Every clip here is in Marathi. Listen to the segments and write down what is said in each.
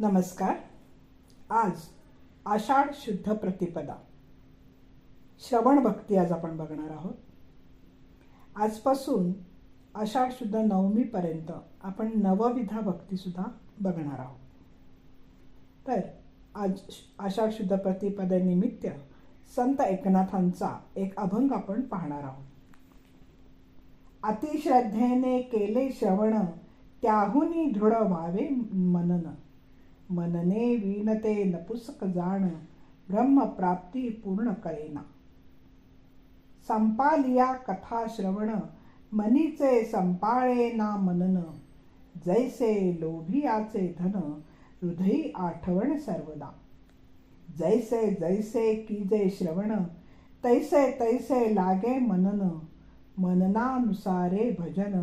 नमस्कार. आज आषाढ शुद्ध प्रतिपदा. श्रवण भक्ती आज आपण बघणार आहोत. आजपासून आषाढ शुद्ध नवमीपर्यंत आपण नवविधा भक्तीसुद्धा बघणार आहोत. तर आज आषाढ शुद्ध प्रतिपदेनिमित्त संत एकनाथांचा एक अभंग आपण पाहणार आहोत. अतिश्रद्धेने केले श्रवण त्याहूनही दृढ व्हावे मनन. मनने विणते नपुसक जाण ब्रह्मप्राप्ती पूर्ण करेना संपालिया कथा श्रवण मनीचे संपाळे ना मनन जैसे लोभियाचे धन हृदयी आठवण सर्वदा जैसे जैसे कीजे श्रवण तैसे तैसे लागे मनन मननानुसारे भजन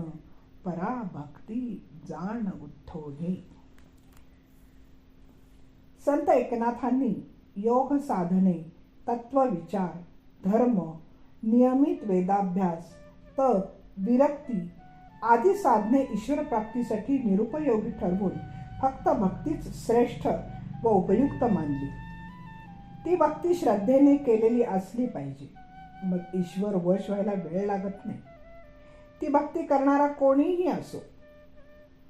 परा भक्ती जाण उठोढे संत एकनाथांनी योग साधने तत्वविचार धर्म नियमित वेदाभ्यास तप विरक्ती आदी साधने ईश्वर प्राप्तीसाठी निरुपयोगी ठरवून फक्त भक्तीच श्रेष्ठ व उपयुक्त मानली. ती भक्ती श्रद्धेने केलेली असली पाहिजे. मग ईश्वर वश व्हायला वेळ लागत नाही. ती भक्ती करणारा कोणीही असो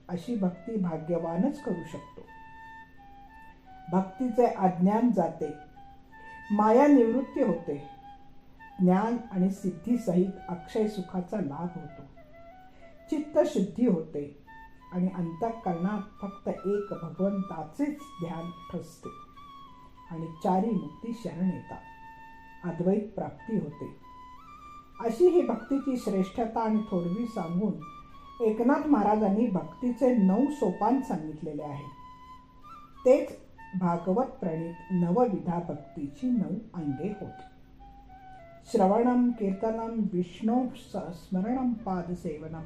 अशी भक्ती भाग्यवानच करू शकतो. भक्तीचे अज्ञान जाते. माया निवृत्ती होते. ज्ञान आणि सिद्धीसहित अक्षय सुखाचा लाभ होतो. चित्त शुद्धी होते आणि अंतःकरणात फक्त एक भगवंताचेच ध्यान ठसते आणि चारी मुक्ती शरण येतात. अद्वैत प्राप्ती होते. अशी ही भक्तीची श्रेष्ठता आणि थोडवी सांगून एकनाथ महाराजांनी भक्तीचे नऊ सोपान सांगितलेले आहे. तेच भागवत प्रणित नवविधा भक्तीची नऊ अंगे होती. श्रवणम कीर्तनम विष्णू स्मरणम पादसेवनम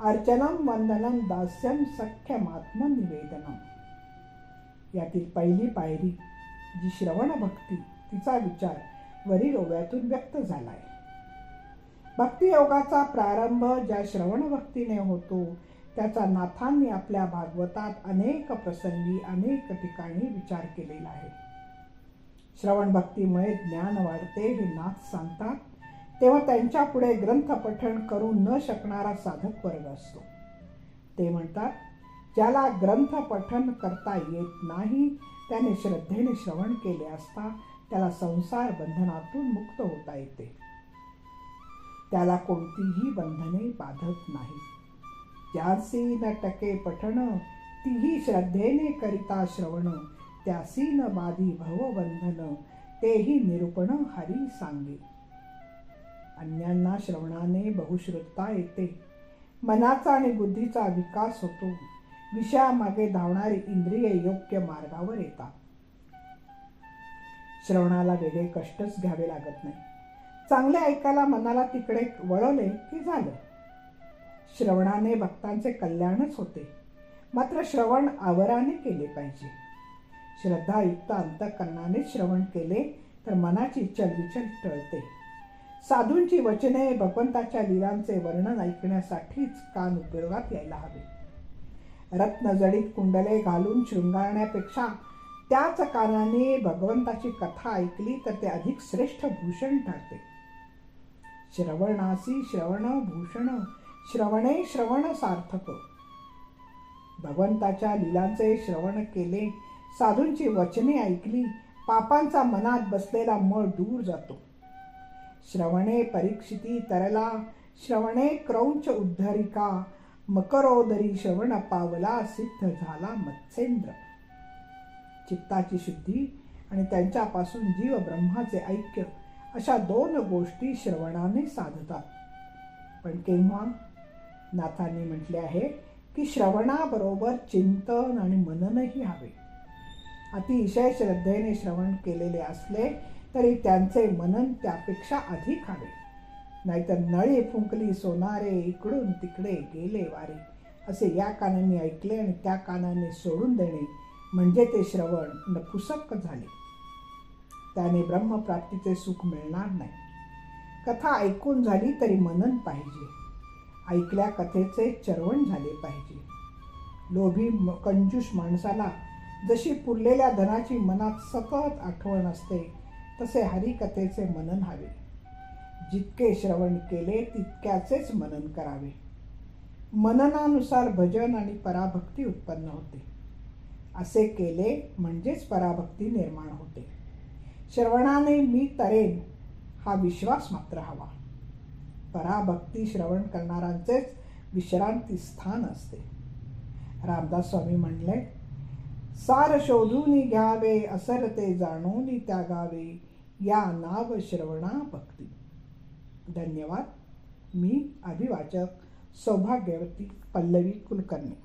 अर्चनम वंदनम दास्यम सख्यमात्म निवेदनम यातील पहिली पायरी जी श्रवण भक्ती तिचा विचार वरील ओव्यातून व्यक्त झालाय. भक्तियोगाचा प्रारंभ ज्या श्रवण भक्तीने होतो त्याचा नाथांनी आपल्या भागवतात अनेक प्रसंगी अनेक ठिकाणी विचार केलेला आहे. श्रवण भक्तीमुळे ज्ञान वाढते हे नाथ सांगतात. तेव्हा त्यांच्या पुढे ग्रंथ पठण करू न शकणारा साधक वर्ग असतो. ते म्हणतात ज्याला ग्रंथ पठण करता येत नाही त्याने श्रद्धेने श्रवण केले असता त्याला संसार बंधनातून मुक्त होता येते. त्याला कोणतीही बंधने बाधत नाही त्यासी न टके पठण तीही श्रद्धेने करिता श्रवण त्यासी न बाधी भवबंधन तेही निरूपण हरी सांगे. अन्यांना श्रवणाने बहुश्रुतता येते. मनाचा आणि बुद्धीचा विकास होतो. विषयामागे धावणारी इंद्रिय योग्य मार्गावर येतात. श्रवणाला वेगळे कष्टच घ्यावे लागत नाही. चांगले ऐकायला मनाला तिकडे वळवले की झालं? श्रवणाने भक्तांचे कल्याणच होते. मात्र श्रवण आवराने केले पाहिजे. श्रद्धायुक्त अंतकरणाने श्रवण केले तर मनाची चलविचल टळते. साधूंची वचने भगवंताच्या लीलांचे वर्णन ऐकण्यासाठीच कान उपयोगात यायला हवे. रत्नजडीत कुंडले घालून शृंगारण्यापेक्षा त्याच कानाने भगवंताची कथा ऐकली तर ते अधिक श्रेष्ठ भूषण ठरते. श्रवणासी श्रवण भूषण श्रवणे श्रवण सार्थक. भगवंताच्या लिलांचे श्रवण केले साधूंची वचने ऐकली पापांचा मनात बसलेला मळ दूर जातो. श्रवणे परीक्षिती तरला श्रवणे क्रौंच उद्धरिका मकरोदरी श्रवण पावला सिद्ध झाला मत्स्येंद्र चित्ताची शुद्धी आणि त्यांच्यापासून जीव ब्रह्माचे ऐक्य अशा दोन गोष्टी श्रवणाने साधतात. पण केव्हा? नाथांनी म्हटले आहे की श्रवणाबरोबर चिंतन आणि मननही हवे. अतिशय श्रद्धेने श्रवण केलेले असले तरी त्यांचे मनन त्यापेक्षा अधिक हवे. नाहीतर नळी फुंकली सोनारे इकडून तिकडे गेले वारे. असे या कानांनी ऐकले आणि त्या कानाने सोडून देणे म्हणजे ते श्रवण नपुसक झाले. त्याने ब्रह्मप्राप्तीचे सुख मिळणार नाही. कथा ऐकून झाली तरी मनन पाहिजे. ऐकल्या कथेचे चरवण झाले पाहिजे. लोभी कंजूष माणसाला जशी पुरलेल्या धनाची मनात सतत आठवण असते तसे हरिकथेचे मनन हवे. जितके श्रवण केले तितक्याचेच मनन करावे. मननानुसार भजन आणि पराभक्ती उत्पन्न होते. असे केले म्हणजेच पराभक्ती निर्माण होते. श्रवणाने मी तरेन हा विश्वास मात्र हवा. पराभक्ती श्रवण करणाऱ्यांचेच विश्रांती स्थान असते. रामदास स्वामी म्हणले सार शोधून घ्यावे असर ते जाणून त्यागावे या नाव श्रवणा भक्ती धन्यवाद. मी अभिवाचक सौभाग्यवती पल्लवी कुलकर्णी.